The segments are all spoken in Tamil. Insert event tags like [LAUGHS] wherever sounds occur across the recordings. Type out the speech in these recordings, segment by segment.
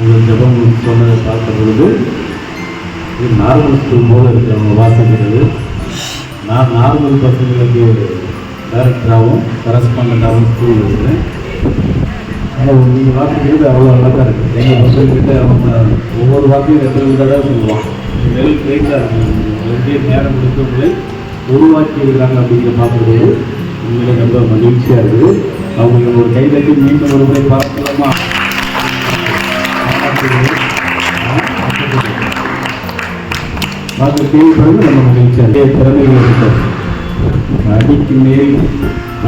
உங்கள் ஜபம் சொன்னதை பார்த்த பொழுது இது நார்மல் ஸ்கூல் போல இருக்கு அவங்க வாசிக்கிறது. நான் நார்மல் பசங்களுக்கு டைரக்டராகவும் கரஸ்பாண்டாகவும் ஸ்கூல் இருக்கிறேன் ஆனால் நீங்கள் வாசிக்கிறது அவ்வளோ அழகாக இருக்குது எங்கள் பசங்கக்கிட்ட அவங்க ஒவ்வொரு வார்த்தையும் ரெண்டு ரெண்டு சொல்லுவான் வெல் ட்ரெயின்டாக இருக்கு ரெண்டே நேரம் கொடுத்து உங்களை உருவாக்கி இருக்கிறாங்க அப்படிங்கிற பார்க்கும்போது உண்மையிலே ரொம்ப மகிழ்ச்சியாக இருக்குது அவங்களுக்கு ஒரு கைதட்டி மீண்டும் ஒரு முறை பார்க்கலாமா? பார்த்து கேள்விப்படுறது நம்ம மகிழ்ச்சியாக திறமைகள் இருக்கும் அடிக்கு மேல்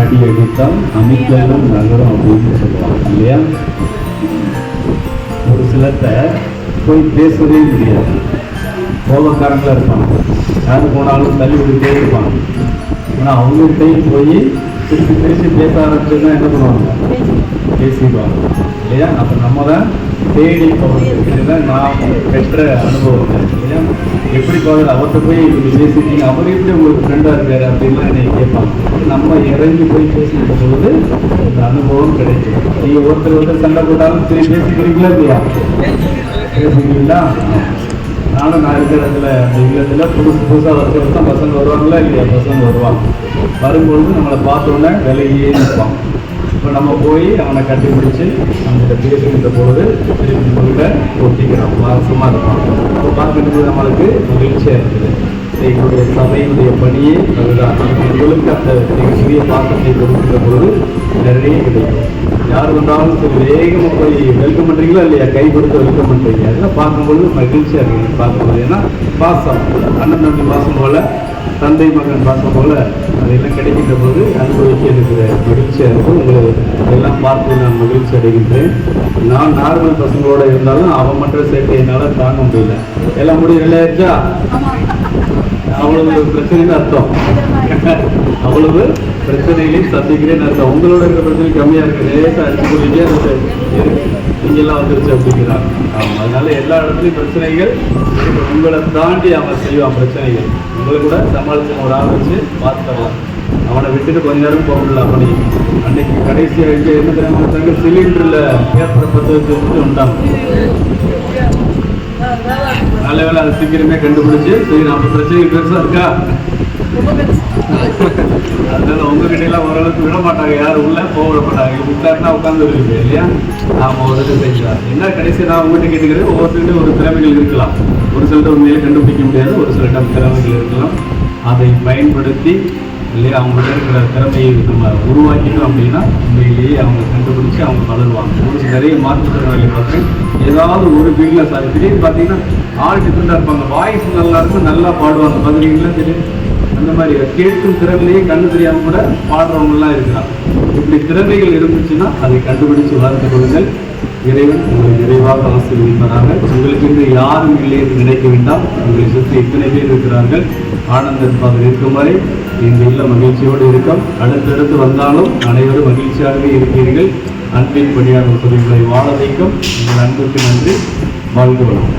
அடி அடித்தால் அமைச்சரும் நகரம் அப்படின்னு சொல்லுவாங்க இல்லையா? ஒரு சிலத்தை போய் பேசவே முடியாது. கோபக்காரங்களா இருப்பாங்க. யாரு போனாலும் தள்ளி விட்டுட்டே இருப்பாங்க. ஆனால் அவங்ககிட்டையும் போய் திருப்பி பேசி பேச ஆரம்பிச்சுன்னா என்ன பண்ணுவாங்க? பேசிடுவாங்க இல்லையா? அப்போ நம்ம தான் தேடி போகணும் நான் பெற்ற அனுபவம். எப்படி போகிறது அவர்கிட்ட போய் இப்படி பேசிட்டீங்க. அவர் எப்படி உங்களுக்கு ஃப்ரெண்டாக இருக்காரு அப்படின்லாம் என்னை கேட்பாங்க. நம்ம இறங்கி போய் பேசிட்டு பொழுது இந்த அனுபவம் கிடைக்கும். நீங்கள் ஒருத்தர் ஒருத்தர் சண்டை போட்டாலும் சரி பேசிக்கிறீங்களா இல்லையா? பேசிக்கிறீங்களா நானும் நான் இருக்கிற இடத்துல அந்த இல்லத்தில் புதுசு புதுசாக வருஷ வருஷம் பசங்க வருவாங்களா இல்லையா? பசங்க வருவாங்க. வரும்பொழுது நம்மளை பார்த்தோன்னே விலையே நிற்பான் இப்போ நம்ம போய் அவனை கண்டுபிடிச்சு நம்மகிட்ட பேசுகின்ற பொழுது திருப்பி நம்மகிட்ட ஒட்டிக்கிறோம் வாசமாக இருப்பான். இப்போ பார்க்கும்போது நம்மளுக்கு மகிழ்ச்சியாக இருக்குது. எங்களுடைய சபையினுடைய பணியே அதுதான். உங்களுக்கு அந்த மிகச்சிறிய பாக்கத்தை கொடுக்கிற பொழுது நிறைய கிடைக்கும். யார் வந்தாலும் சரி வேகமாக போய் வெல்கம் பண்ணுறீங்களா இல்லையா? கை கொடுத்து வெல்கம் பண்ணுறீங்க அதெல்லாம் பார்க்கும்பொழுது மகிழ்ச்சியாக இருக்குது பார்க்கும்போது. ஏன்னா பாசம் அண்ணன் தம்பி பாசம் போல் தந்தை மகன் பாசம் போல அதெல்லாம் கிடைக்கின்ற போது அனுபவிக்க இருக்கிற மகிழ்ச்சியாக இருக்கும் உங்களை எல்லாம் பார்த்து நான் மகிழ்ச்சி அடைகின்றேன். நான் நார்மல் பசங்களோட இருந்தாலும் அவன் மற்ற சேர்க்கை என்னால் தாங்க முடியல. எல்லாம் முடியல இருக்கா அவ்வளவு பிரச்சனைன்னு அர்த்தம். [LAUGHS] அவ்வளவு பிரச்சனைகளையும் சந்திக்கிறேன். அர்த்தம் உங்களோட இருக்கிற பிரச்சனை கம்மியா இருக்கு. லேசா அடிச்சு போறீங்க. இங்கெல்லாம் வந்துருச்சு அப்படிங்கிறாங்க ஆமாம் அதனால எல்லா இடத்துலையும் பிரச்சனைகள். உங்களை தாண்டி அவன் செய்வான் பிரச்சனைகள். உங்களை கூட சமாளிச்சு ஒரு ஆள் வச்சு பார்த்துக்கலாம் அவனை விட்டுட்டு கொஞ்ச நேரம் போக முடியல அப்படி அன்னைக்கு கடைசியாக இங்கே என்ன தெரியாம சிலிண்டரில் பேப்பரை பற்ற வச்சு வச்சுட்டு வந்துட்டாங்க நல்ல வேலை அதை சீக்கிரமே கண்டுபிடிச்சி சரி நம்ம பிரச்சனைகள் பெருசாக இருக்கா? அதனால உங்ககிட்ட எல்லாம் ஓரளவுக்கு விட மாட்டாங்க யாரும் உள்ள போக விட மாட்டாங்க விட்டாருன்னா உட்காந்து இருக்கு இல்லையா? நாம ஒரு செய்யலாம் என்ன கடைசி நான் உங்ககிட்ட கேட்டுக்கிறேன் ஒவ்வொருத்தருக்கிட்ட ஒரு திறமைகள் இருக்கலாம். ஒரு சிலர் உண்மையிலே கண்டுபிடிக்க முடியாது. ஒரு சிலரிடம் திறமைகள் இருக்கலாம். அதை பயன்படுத்தி இல்லையா அவங்கள்ட்ட இருக்கிற திறமையை நம்ம உருவாக்கிட்டோம் அப்படின்னா உண்மையிலேயே அவங்க கண்டுபிடிச்சு அவங்க வளருவாங்க. ஒரு சில நிறைய மாற்றுத்திறனாளி பார்த்து ஏதாவது ஒரு ஃபீல்டில் சார் திடீர்னு பார்த்தீங்கன்னா ஆள் டிஃப்ரெண்டாக இருப்பாங்க. வாய்ஸ் நல்லா இருக்கும் நல்லா பாடுவாங்க. பார்த்துருக்கீங்களா தெரியும். அந்த மாதிரி கேட்கும் திறமையே கண்ணு தெரியாமல் கூட பாடுறவங்கலாம் இருக்கிறாங்க. இப்படி திறமைகள் இருந்துச்சுன்னா அதை கண்டுபிடிச்சு வளர்த்து கொள்ளுங்கள். இறைவன் உங்களை நிறைவாக ஆசீர்வதிப்பதாக உங்களுக்கு இன்று யாரும் இல்லை என்று நினைக்க வேண்டாம். உங்களை சுற்றி இத்தனை பேர் இருக்கிறார்கள். ஆனந்தமாக இருக்கும் வரை இந்த இல்ல மகிழ்ச்சியோடு இருக்கும் அடுத்தடுத்து வந்தாலும் அனைவரும் மகிழ்ச்சியாகவே இருக்கிறீர்கள் அன்பின் பணியாளர் உங்களை வாழ வைக்கும் உங்கள் அன்புக்கு நன்றி. வாழ்ந்து வளம்